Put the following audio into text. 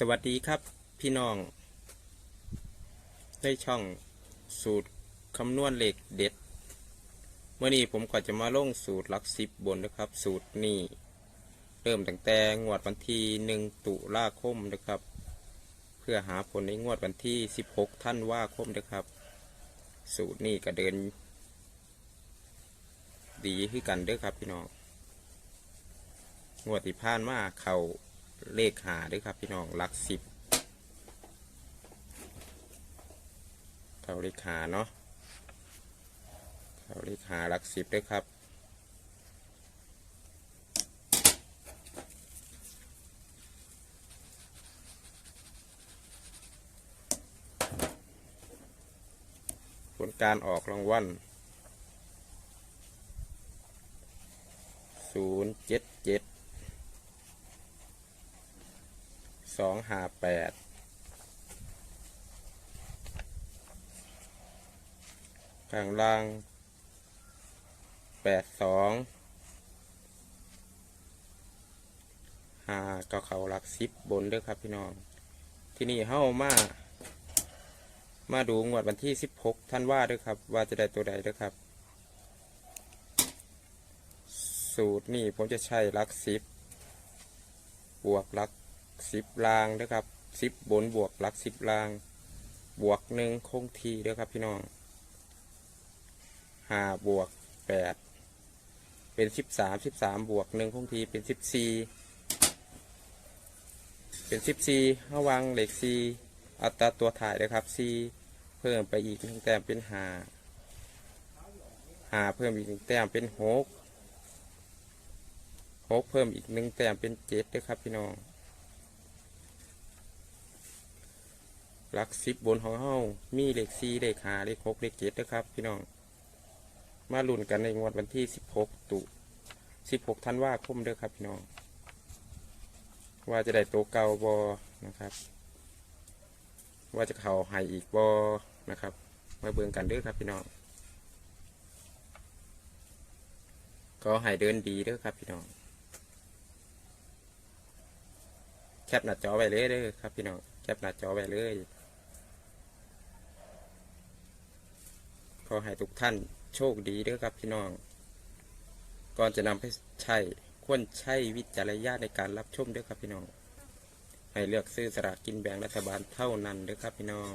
สวัสดีครับพี่น้องได้ช่องสูตรคำนวณเลขเด็ดเมื่อนี้ผมก็จะมาลงสูตรลักสิบบนนะครับ สูตรนี้เริ่มตั้งแต่งวดวันที่หนึ่งตุลาคมนะครับ เพื่อหาผลในงวดวันที่สิบหกท่านว่าคมนะครับ สูตรนี้ก็เดิน ดีขึ้นกันเด้อครับพี่น้องงวดที่ผ่านมาเขา เลขหาด้วยครับ พี่น้องลักสิบเขาเลขหาเนาะเขาเลขหาลักสิบด้วยครับผลการออกรางวัล0 7 7 สองห้าแปดข้างล่างแปดสองห้าก้าเขาหลักสิบบนเด้อครับพี่น้อง ที่นี่เฮ้ามา มาดูงวดวันที่สิบหกท่านว่าด้วยครับ ว่าจะได้ตัวใดด้อครับ สูตรนี่ผมจะใช้หลักสิบบวกหลัก สิบลางนะครับสิบบนบวกหลักสิบลาง บวกหนึ่งคงทีเด้อครับพี่น้องห้าบวกแปดเป็นสิบสามสิบสามบวกหนึ่งคงทีเป็นสิบสี่เป็นสิบสี่ระวังเหล็กสี่อัตราตัวถ่ายนะครับสี่เพิ่มไปอีกหนึ่งแต้มเป็นห้าห้าเพิ่มอีกหนึ่งแต้มเป็นหกหกเพิ่มอีกหนึ่งแต้มเป็นเจ็ดด้วยครับพี่น้อง ลักสิบบนขอเฮามีเลขสี่เลขหาเลขหกเลขเจ็ดนะครับ พี่น้อง มาลุ้นกันในงวดวันที่สิบหกตุสิบหกธันวาคมเด้อครับพี่น้อง ว่าจะได้โตวเก่าบอนะครับ ว่าจะเข่าหายอีกบอนะครับ มาเบิ่งกันเด้อครับพี่น้องก็ให้เดินดีเด้อครับพี่น้องแคปหน้าจอไว้เลยเด้อครับพี่น้องแคปหน้าจอไว้เลย อให้ทุกท่านโชคดีด้วยครับพี่น้อง ก่อนจะนำไปใช้ควรใช้วิจารณญาณในการรับชมด้วยครับพี่น้อง ให้เลือกซื้อสลากกินแบ่งรัฐบาลเท่านั้นด้วยครับพี่น้อง